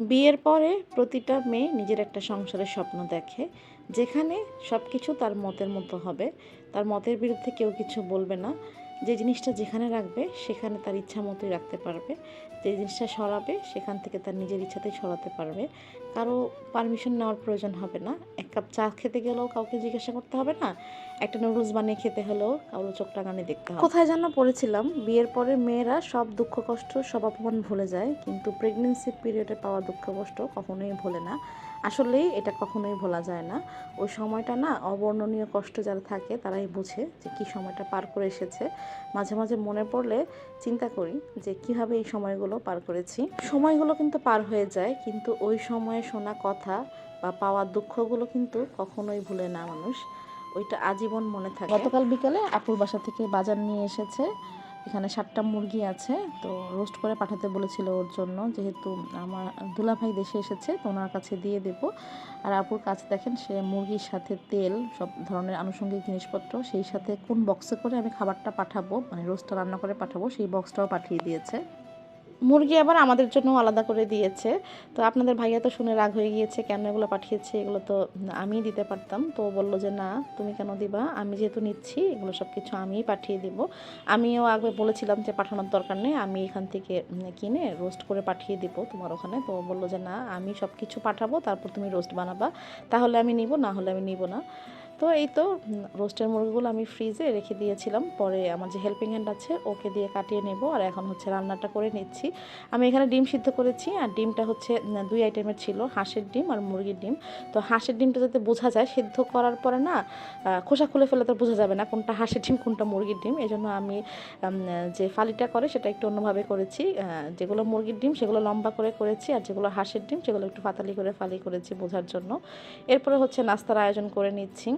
বিয়ের পরে প্রতিটা মেয়ে নিজের একটা সংসারের স্বপ্ন দেখে, যেখানে সব কিছু তার মতের মতো হবে। তার মতের বিরুদ্ধে কেউ কিছু বলবে না। যে জিনিসটা যেখানে রাখবে, সেখানে তার ইচ্ছা মতোই রাখতে পারবে। যে জিনিসটা সরাবে, সেখান থেকে তার নিজের ইচ্ছাতেই সরাতে পারবে। কারও পারমিশন নেওয়ার প্রয়োজন হবে না। এক কাপ চা খেতে গেলেও কাউকে জিজ্ঞাসা করতে হবে না। একটা নুডলস বানিয়ে খেতে হলেও কারও চোখ টাঙানি দেখতে হবে। কোথায় যেন পড়েছিলাম, বিয়ের পরে মেয়েরা সব দুঃখ, কষ্ট, সব অপমান ভুলে যায়। কিন্তু প্রেগনেন্সি পিরিয়ডে পাওয়া দুঃখ, কষ্ট কখনোই ভোলে না। আসলেই এটা কখনোই ভোলা যায় না। ওই সময়টা না অবর্ণনীয় কষ্ট যারা থাকে তারাই বুঝে যে কি সময়টা পার করে এসেছে। মাঝে মাঝে মনে পড়লে চিন্তা করি যে কীভাবে এই সময়গুলো পার করেছি। সময়গুলো কিন্তু পার হয়ে যায়, কিন্তু ওই সময়ে শোনা কথা বা পাওয়া দুঃখগুলো কিন্তু কখনোই ভুলে না মানুষ। ওইটা আজীবন মনে থাকে। গতকাল বিকালে আপুর বাসা থেকে বাজার নিয়ে এসেছে। এখানে সাতটা মুরগি আছে। তো রোস্ট করে পাঠাতে বলেছিল ওর জন্য। যেহেতু আমার দুলাভাই দেশে এসেছে, তো ওনার কাছে দিয়ে দেব। আর আপুর কাছে দেখেন, সে মুরগির সাথে তেল, সব ধরনের আনুষঙ্গিক জিনিসপত্র, সেই সাথে কোন বক্সে করে আমি খাবারটা পাঠাবো মানে রোস্টটা রান্না করে পাঠাবো, সেই বক্সটাও পাঠিয়ে দিয়েছে। মুরগি আবার আমাদের জন্য আলাদা করে দিয়েছে। তো আপনাদের ভাইয়া তো শুনে রাগ হয়ে গিয়েছে, কেন এগুলো পাঠিয়েছে? এগুলো তো আমিই দিতে পারতাম। তো বলল যে, না, তুমি কেন দিবা? আমি যেহেতু নিচ্ছি, এগুলো সব কিছু আমিই পাঠিয়ে দিব। আমিও আগে বলেছিলাম যে, পাঠানোর দরকার নেই, আমি এখান থেকে কিনে রোস্ট করে পাঠিয়ে দিব তোমার ওখানে। তো বলল যে, না, আমি সব কিছু পাঠাবো, তারপর তুমি রোস্ট বানাবা। তাহলে আমি নিব, না হলে আমি নিব না। তো এই তো রোস্টের মুরগিগুলো আমি ফ্রিজে রেখে দিয়েছিলাম। পরে আমার যে হেল্পিং হ্যান্ড আছে, ওকে দিয়ে কাটিয়ে নেব। আর এখন হচ্ছে রান্নাটা করে নিচ্ছি। আমি এখানে ডিম সিদ্ধ করেছি, আর ডিমটা হচ্ছে দুই আইটেমের ছিল, হাঁসের ডিম আর মুরগির ডিম। তো হাঁসের ডিমটা যাতে বোঝা যায়, সিদ্ধ করার পরে না খোসা খুলে ফেলে তো বোঝা যাবে না কোনটা হাঁসের ডিম, কোনটা মুরগির ডিম। এই জন্য আমি যে ফালিটা করে, সেটা একটু অন্যভাবে করেছি। যেগুলো মুরগির ডিম, সেগুলো লম্বা করে করেছি, আর যেগুলো হাঁসের ডিম, সেগুলো একটু পাতালি করে ফালি করেছি বোঝার জন্য। এরপরে হচ্ছে নাস্তার আয়োজন করে নিচ্ছি।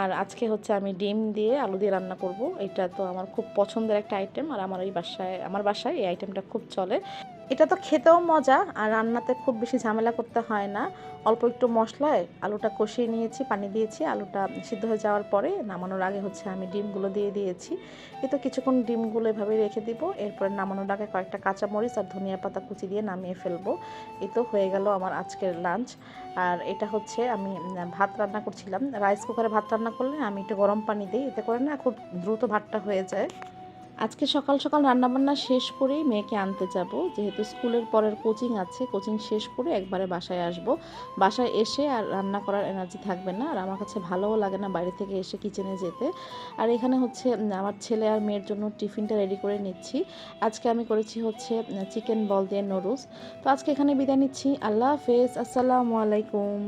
আর আজকে হচ্ছে আমি ডিম দিয়ে আলু দিয়ে রান্না করব। এটা তো আমার খুব পছন্দের একটা আইটেম আর আমার এই বাসায়, আমার বাসায় এই আইটেমটা খুব চলে। এটা তো খেতেও মজা, আর রান্নাতে খুব বেশি ঝামেলা করতে হয় না। অল্প একটু মশলায় আলুটা কষিয়ে নিয়েছি, পানি দিয়েছি। আলুটা সিদ্ধ হয়ে যাওয়ার পরে নামানোর আগে হচ্ছে আমি ডিমগুলো দিয়ে দিয়েছি। এ তো কিছুক্ষণ ডিমগুলো এভাবে রেখে দিব। এরপরে নামানোর আগে কয়েকটা কাঁচামরিচ আর ধনিয়া পাতা কুচি দিয়ে নামিয়ে ফেলব। এ তো হয়ে গেল আমার আজকের লাঞ্চ আর এটা হচ্ছে আমি ভাত রান্না করছিলাম। রাইস কুকারে ভাত রান্না করলে আমি একটু গরম পানি দিই। এতে করে না খুব দ্রুত ভাতটা হয়ে যায়। আজকে সকাল সকাল রান্নাবান্না শেষ করেই মেয়েকে আনতে যাব। যেহেতু স্কুলের পরের কোচিং আছে, কোচিং শেষ করে একবারে বাসায় আসব। বাসায় এসে আর রান্না করার এনার্জি থাকবে না। আর আমার কাছে ভালোও লাগে না বাইরে থেকে এসে কিচেনে যেতে। আর এখানে হচ্ছে আমার ছেলে আর মেয়ের জন্য টিফিনটা রেডি করে নিচ্ছি। আজকে আমি করেছি হচ্ছে চিকেন বল দিয়ে নুডলস। তো আজকে এখানে বিদায় নিচ্ছি। আল্লাহ হাফেজ। আসসালামু আলাইকুম।